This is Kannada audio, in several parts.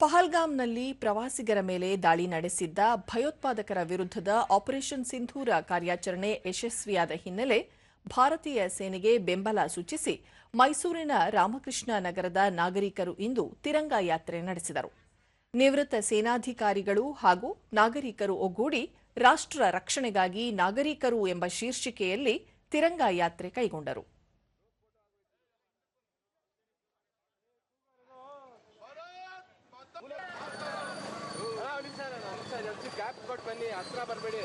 ಪಹಲ್ಗಾಮ್ನಲ್ಲಿ ಪ್ರವಾಸಿಗರ ಮೇಲೆ ದಾಳಿ ನಡೆಸಿದ್ದ ಭಯೋತ್ಪಾದಕರ ವಿರುದ್ಧದ ಆಪರೇಷನ್ ಸಿಂಧೂರ ಕಾರ್ಯಾಚರಣೆ ಯಶಸ್ವಿಯಾದ ಹಿನ್ನೆಲೆ ಭಾರತೀಯ ಸೇನೆಗೆ ಬೆಂಬಲ ಸೂಚಿಸಿ ಮೈಸೂರಿನ ರಾಮಕೃಷ್ಣ ನಗರದ ನಾಗರಿಕರು ಇಂದು ತಿರಂಗ ಯಾತ್ರೆ ನಡೆಸಿದರು. ನಿವೃತ್ತ ಸೇನಾಧಿಕಾರಿಗಳು ಹಾಗೂ ನಾಗರಿಕರು ಒಗ್ಗೂಡಿ ರಾಷ್ಟ್ರ ರಕ್ಷಣೆಗಾಗಿ ನಾಗರಿಕರು ಎಂಬ ಶೀರ್ಷಿಕೆಯಲ್ಲಿ ತಿರಂಗ ಯಾತ್ರೆ ಕೈಗೊಂಡರು. ಕ್ಯಾಪ್ ಕೊಟ್ಟು ಬನ್ನಿ ಹತ್ರ ಬರಬೇಡಿ.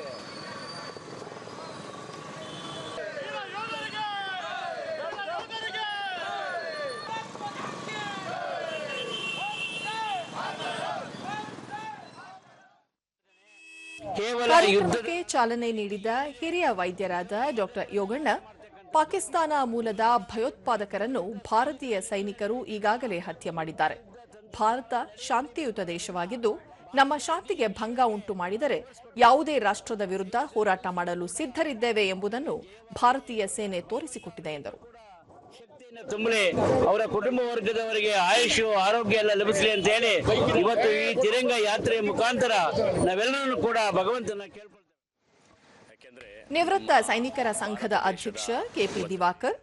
ಕಾರ್ಯಕ್ರಮಕ್ಕೆ ಚಾಲನೆ ನೀಡಿದ ಹಿರಿಯ ವೈದ್ಯರಾದ ಡಾಕ್ಟರ್ ಯೋಗಣ್ಣ ಪಾಕಿಸ್ತಾನ ಮೂಲದ ಭಯೋತ್ಪಾದಕರನ್ನು ಭಾರತೀಯ ಸೈನಿಕರು ಈಗಾಗಲೇ ಹತ್ಯೆ ಮಾಡಿದ್ದಾರೆ. ಭಾರತ ಶಾಂತಿಯುತ ದೇಶವಾಗಿದ್ದು ನಮ್ಮ ಶಾಂತಿಗೆ ಭಂಗ ಉಂಟು ಮಾಡಿದರೆ ಯಾವುದೇ ರಾಷ್ಟ್ರದ ವಿರುದ್ಧ ಹೋರಾಟ ಮಾಡಲು ಸಿದ್ಧರಿದ್ದೇವೆ ಎಂಬುದನ್ನು ಭಾರತೀಯ ಸೇನೆ ತೋರಿಸಿಕೊಟ್ಟಿದೆ ಎಂದರು. ತುಂಬಲಿ ಅವರ ಕುಟುಂಬ ವರ್ಗದವರಿಗೆ ಆಯುಷು ಆರೋಗ್ಯ ಎಲ್ಲ ಲಭಿಸಲಿ ಅಂತ ಹೇಳಿ ಇವತ್ತು ಈ ತಿರಂಗ ಯಾತ್ರೆ ಮುಖಾಂತರ ನಾವೆಲ್ಲರೂ ಕೂಡ ಭಗವಂತನ ನಿವೃತ್ತ ಸೈನಿಕರ ಸಂಘದ ಅಧ್ಯಕ್ಷ ಕೆಪಿ ದಿವಾಕರ್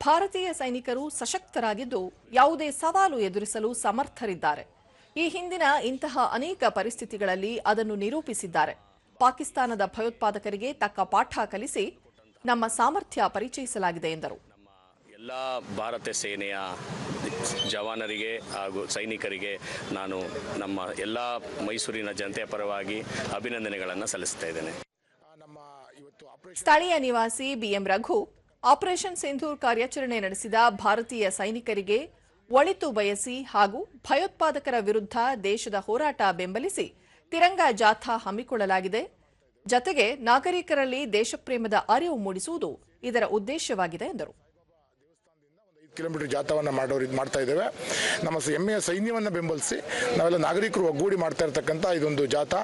ಭಾರತೀಯ ಸೈನಿಕರು ಸಶಕ್ತರಾಗಿದ್ದು ಯಾವುದೇ ಸವಾಲು ಎದುರಿಸಲು ಸಮರ್ಥರಿದ್ದಾರೆ. ಈ ಹಿಂದಿನ ಇಂತಹ ಅನೇಕ ಪರಿಸ್ಥಿತಿಗಳಲ್ಲಿ ಅದನ್ನು ನಿರೂಪಿಸಿದ್ದಾರೆ. ಪಾಕಿಸ್ತಾನದ ಭಯೋತ್ಪಾದಕರಿಗೆ ತಕ್ಕ ಪಾಠ ಕಲಿಸಿ ನಮ್ಮ ಸಾಮರ್ಥ್ಯ ಪರಿಚಯಿಸಲಾಗಿದೆ ಎಂದರು. ಎಲ್ಲ ಭಾರತ ಸೇನೆಯ ಜವಾನರಿಗೆ ಹಾಗೂ ಸೈನಿಕರಿಗೆ ನಾನು ನಮ್ಮ ಎಲ್ಲ ಮೈಸೂರಿನ ಜನತೆಯ ಪರವಾಗಿ ಅಭಿನಂದನೆಗಳನ್ನು ಸಲ್ಲಿಸ್ತಾ ಇದ್ದೇನೆ. ಸ್ಥಳೀಯ ನಿವಾಸಿ ಬಿಎಂ ರಘು ಆಪರೇಷನ್ ಸಿಂಧೂರ್ ಕಾರ್ಯಾಚರಣೆ ನಡೆಸಿದ ಭಾರತೀಯ ಸೈನಿಕರಿಗೆ ಒಳಿತು ಬಯಸಿ ಹಾಗೂ ಭಯೋತ್ಪಾದಕರ ವಿರುದ್ಧ ದೇಶದ ಹೋರಾಟ ಬೆಂಬಲಿಸಿ ತಿರಂಗ ಜಾಥಾ ಹಮ್ಮಿಕೊಳ್ಳಲಾಗಿದೆ. ಜತೆಗೆ ನಾಗರಿಕರಲ್ಲಿ ದೇಶಪ್ರೇಮದ ಅರಿವು ಮೂಡಿಸುವುದು ಇದರ ಉದ್ದೇಶವಾಗಿದೆ ಎಂದರು. ಕಿಲೋಮೀಟರ್ ಜಾಥವನ್ನು ಮಾಡೋರು ಇದು ಮಾಡ್ತಾ ಇದ್ದೇವೆ. ನಮ್ಮ ಹೆಮ್ಮೆಯ ಸೈನ್ಯವನ್ನು ಬೆಂಬಲಿಸಿ ನಾವೆಲ್ಲ ನಾಗರಿಕರು ಒಗ್ಗೂಡಿ ಮಾಡ್ತಾ ಇರತಕ್ಕಂಥ ಇದೊಂದು ಜಾಥಾ.